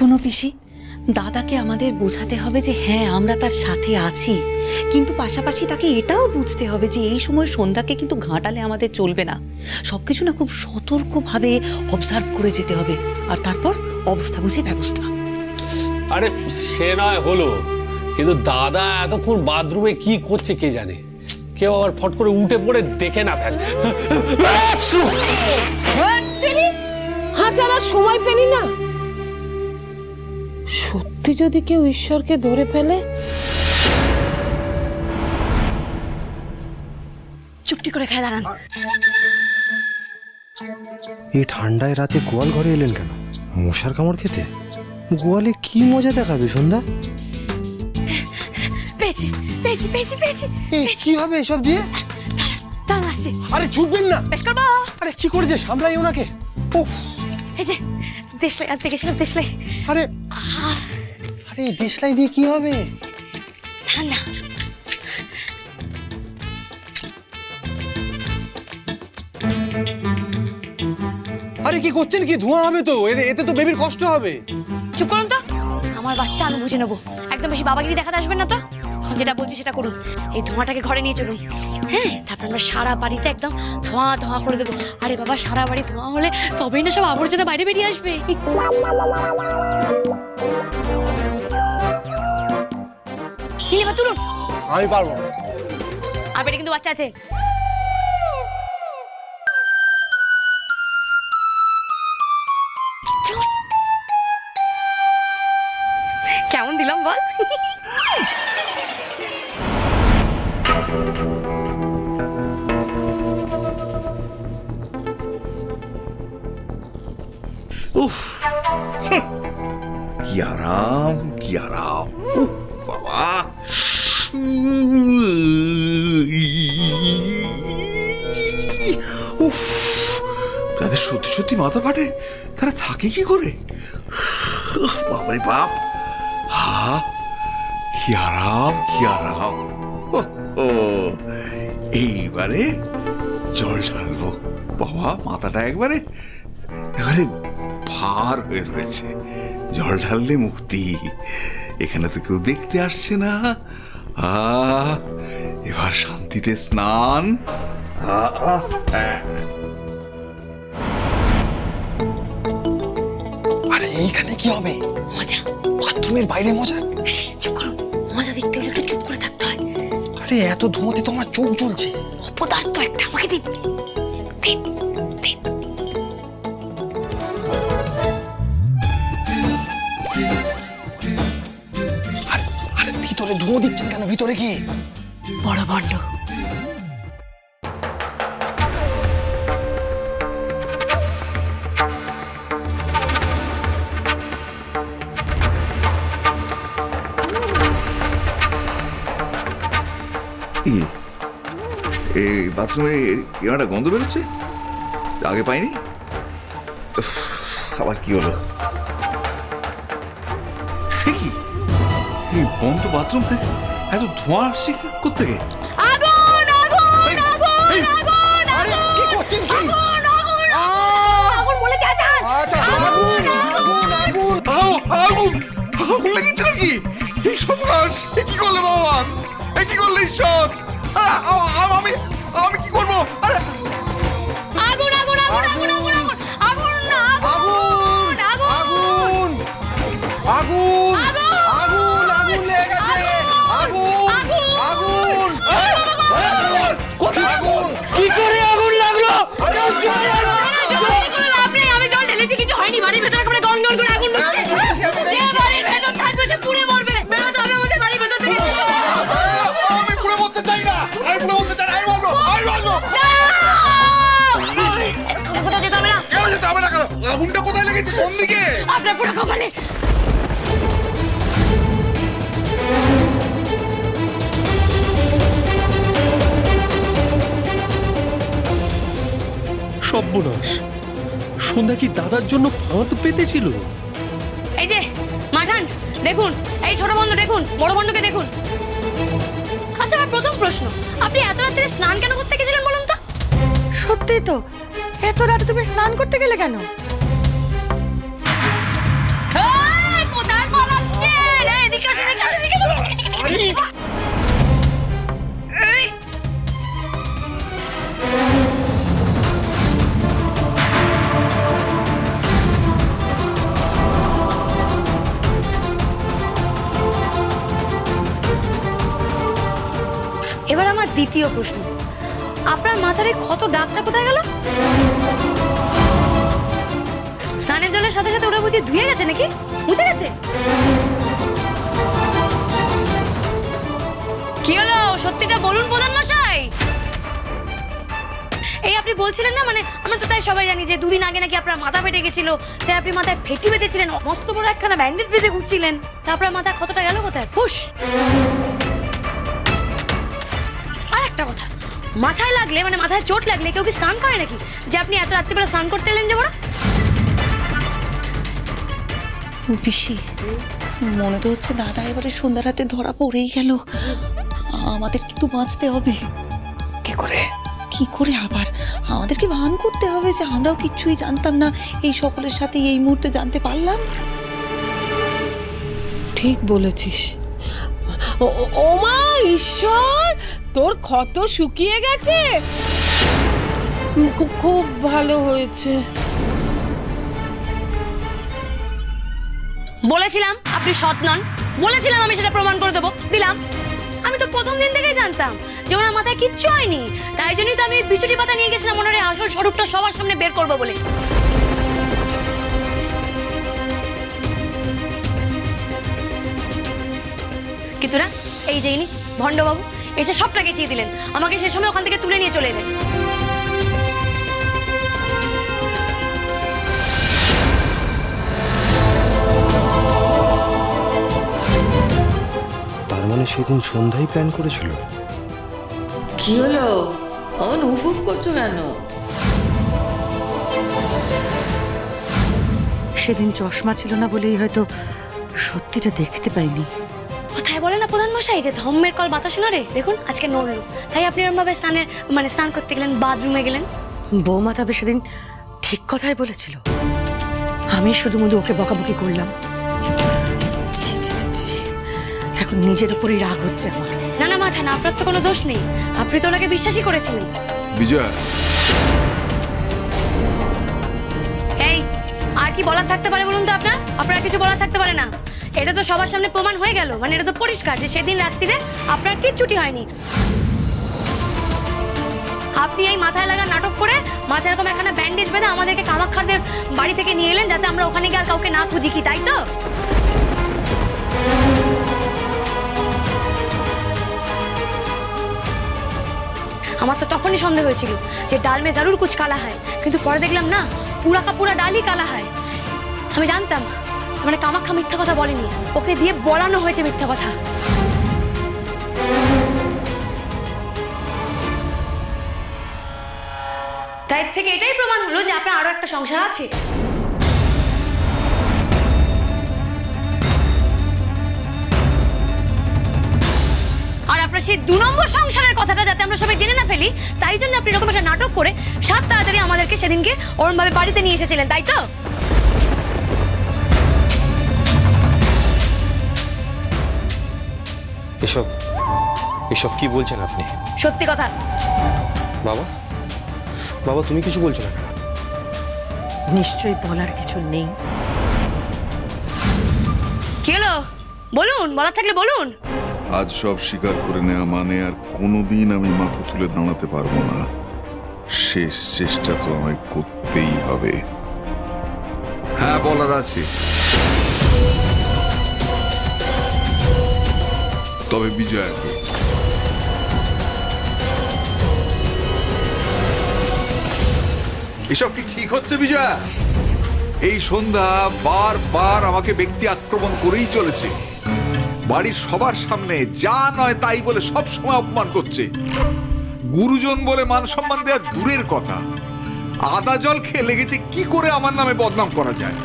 শোনো পিসি দাদাকে আমাদের বোঝাতে হবে যে হ্যাঁ আমরা তার সাথে আছি। কিন্তু পাশাপাশি তাকে এটাও বুঝতে হবে যে এই সময় সন্ধ্যাকে কিন্তু ঘাঁটালে আমাদের চলবে না। সব কিছু না খুব সতর্কভাবে অবজার্ভ করে যেতে হবে। আর তারপর অবস্থা বুঝে ব্যবস্থা। আরে সে নয় হলো। কিন্তু দাদা এতক্ষণ বাথরুমে কি করছে কে জানে? কেউ আবার ফট করে উঠে পড়ে দেখে না ফেল। পেলি হাজারা সময় পেলি না? সত্যি যদি কেউ ঈশ্বরকে ধরে ফেলে? চুপটি করে খায় দাঁড়ান। এই ঠান্ডায় রাতে গোয়াল ঘরে এলেন কেন? মশার কামড় খেতে? গোয়ালে কি মজা দেখাবে সন্ধ্যা? পেয়েছি পেয়েছি পেয়েছি পেয়েছি। এই কি হবে এসব দিয়ে? দাঁড়ান আসছি। আরে ছুটবেন না। বেশ করব। আরে কি করেছে? সামলাই ওনাকে। উফ। এই যে দেশলাই আনতে গেছিলাম দেশলাই। আরে আরে দেশলাই দিয়ে কি হবে? আরে কি করছেন কি? ধোঁয়া হবে তো। এতে তো বেবির কষ্ট হবে। চুপ করুন তো। আমার বাচ্চা আমি বুঝে নেব। একদম বেশি বাবাগিরি দেখাতে আসবেন না তো? যেটা বলছি সেটা করুন। এই ধোঁয়াটাকে ঘরে নিয়ে চলুন। হ্যাঁ তারপর আমরা সারা বাড়িতে একদম ধোঁয়া ধোঁয়া করে দেবো। আরে বাবা সারা বাড়ি ধোঁয়া হলে তবেই না সব আবর্জনা বাইরে বেরিয়ে আসবে। তুলুন। আমি পারব আর পেটে কিন্তু বাচ্চা আছে। উফ। কি আরাম কি আরাম। উফ, বাবা। উফ। তাদের সত্যি সত্যি মাথা ফাটে? তারা থাকে কি করে? বাবারে বাপ। হা? কি আরাম কি আরাম। এইবারে জল ঢালবো। বাবা মাথাটা একবারে এবারে ভার হয়ে রয়েছে। জল ঢাললে মুক্তি। এখানে তো কেউ দেখতে আসছে না। এবার শান্তিতে স্নান। আরে এইখানে কি হবে? মজা। বাথরুমের বাইরে মজা? চুপ মজা দেখতে হলে আরে এত ধোঁয়াতে তোমার চোখ জ্বলছে। অপদার্থ একটা আমাকে দিন। দিন দিন। আরে আরে ভিতরে ধোঁয়া দিচ্ছেন কেন? ভিতরে গিয়ে। বড় বন্ড বাথরুমে কিরম একটা গন্ধ বেরোচ্ছে? আগে পাইনি? আবার কি হলো? এ কি? এই বন্ধ বাথরুম থেকে এত ধোঁয়া আসছে কোথেকে আগুন আগুন আগুন আগুন আরে কি করছেন কি? আগুন বলে চাচা আচ্ছা এ কি করলে এ কি করলে ঈশ্বর? আমি আমি কি করব? আগুন আগুন আগুন! আগুন আগুন! আগুন! আগুন! আগুনটা কোথায় লেগেছে? কোন দিকে? আপনার পুরো কপালে। সর্বনাশ সন্ধ্যা কি দাদার জন্য ফাঁদ পেতেছিল? এই যে মাঠান দেখুন এই ছোট বন্ধু দেখুন বড় বন্ধুকে দেখুন। আচ্ছা আমার প্রথম প্রশ্ন আপনি এত রাত্রে স্নান কেন করতে গেছিলেন বলুন তো? সত্যি তো এত রাতে তুমি স্নান করতে গেলে কেন? এবার আমার দ্বিতীয় প্রশ্ন। আপনার মাথার এই ক্ষত ডাকটা কোথায় গেল? স্নানের জলের সাথে সাথে ওরা বুঝি ধুয়ে গেছে নাকি? বুঝে গেছে? কি হলো? সত্যিটা বলুন প্রধান মশাই এই আপনি বলছিলেন না মানে আমরা তো তাই সবাই জানি যে দুদিন আগে নাকি আপনার মাথা ফেটে গেছিল। তাই আপনি মাথায় ফেটি বেঁধেছিলেন, মস্ত বড় একখানা ব্যান্ডেজ বেঁধে ঘুরছিলেন। তারপর মাথায় কতটা গেল কোথায়? ফুস! আর একটা কথা, মাথায় লাগলে মানে মাথায় চোট লাগলে কেউ কি স্নান করে নাকি? যে আপনি এত রাত্রিবেলা স্নান করতে এলেন যে বড়? পিসি মনে তো হচ্ছে দাদা এবারে সন্ধ্যা রাতে ধরা পড়েই গেল। আমাদের কিন্তু বাঁচতে হবে। কি করে? কি করে আবার? আমাদেরকে ভান করতে হবে যে আমরাও কিচ্ছুই জানতাম না এই সকলের সাথে এই মুহূর্তে জানতে পারলাম। ঠিক বলেছিস। ও- ও- ওমা ঈশ্বর! তোর ক্ষত শুকিয়ে গেছে! খুব ভালো হয়েছে। বলেছিলাম আপনি সৎ নন। বলেছিলাম আমি সেটা প্রমাণ করে দেবো। দিলাম। আমি তো প্রথম দিন থেকেই জানতাম যে ওনার মাথায় কিচ্ছু হয়নি। তাই জন্যই তো আমি বিচুটি পাতা নিয়ে গেছিলাম ওনার এই আসল স্বরূপটা সবার সামনে বের করব বলে। কিন্তু না, এই যে ইনি, ভণ্ডবাবু, এসে সবটাকে গেছিয়ে দিলেন। আমাকে সে সময় ওখান থেকে তুলে নিয়ে চলে এলেন। মানে সেদিন সন্ধ্যায় প্ল্যান করেছিল? কি হলো? অমন উফ উফ করছ কেন? সেদিন চশমা ছিল না বলেই হয়তো সত্যিটা দেখতে পাইনি। কথায় বলে না প্রধান মশাই যে ধম্মের কল বাতাসে নড়ে দেখুন আজকে নড়লো। তাই আপনি এরকম ভাবে স্নানের মানে স্নান করতে গেলেন বাথরুমে গেলেন? বৌমা তবে সেদিন ঠিক কথাই বলেছিল। আমি শুধু মধু ওকে বকাবকি করলাম। এখন নিজের উপরই রাগ হচ্ছে আমার। না না মাঠা না আপনার তো কোনো দোষ নেই। আপনি তো ওনাকে বিশ্বাসই করেছিলেন বিজয়া। এই আর কি বলার থাকতে পারে বলুন তো আপনার? আপনার কিছু বলার থাকতে পারে না। এটা তো সবার সামনে প্রমাণ হয়ে গেল। মানে এটা তো পরিষ্কার যে সেদিন রাত্রিরে আপনার কিচ্ছুটি হয়নি। আপনি এই মাথায় লাগা নাটক করে মাথায় এরকম এখানে ব্যান্ডেজ বেঁধে আমাদেরকে কামাক্ষারদের বাড়ি থেকে নিয়ে এলেন যাতে আমরা ওখানে গিয়ে আর কাউকে না খুঁজি কি তাই তো? তখনই সন্দেহ হয়েছিল যে ডাল মে জরুর কুছ কালা হয়। কিন্তু পরে দেখলাম না, পুরা কা পুরা ডালই কালা হয়। আমি জানতাম মানে কামাখ্যা মিথ্যা কথা বলেনি। ওকে দিয়ে বলানো হয়েছে মিথ্যা কথা। তাই থেকে এটাই প্রমাণ হলো যে আপনার আরও একটা সংসার আছে। আর সেই দু নম্বর সংসারের কথাটা যাতে আমরা সবাই জেনে না ফেলি তাই জন্য আপনি এরকম একটা নাটক করে সাত তাড়াতাড়ি আমাদেরকে সেদিনকে ওরমভাবে বাড়িতে নিয়ে এসেছিলেন তাই তো? এসব এসব কি বলছেন আপনি? সত্যি কথা। বাবা বাবা তুমি কিছু বলছো না নিশ্চয়ই বলার কিছু নেই। কি হলো? বলুন বলার থাকলে বলুন। আজ সব স্বীকার করে নেওয়া মানে আর কোনোদিন আমি মাথা তুলে দাঁড়াতে পারব না। শেষ চেষ্টা তো আমায় করতেই হবে। হ্যাঁ বলার আছে। তবে বিজয়াকে এসব কি ঠিক হচ্ছে, বিজয়া? এই সন্ধ্যা বারবার আমাকে ব্যক্তি আক্রমণ করেই চলেছে। বাড়ির সবার সামনে যা নয় তাই বলে সব সময় অপমান করছে। গুরুজন বলে মান সম্মান দেওয়া দূরের কথা। আদা জল খেয়ে লেগেছে, কি করে আমার নামে বদনাম করা যায়?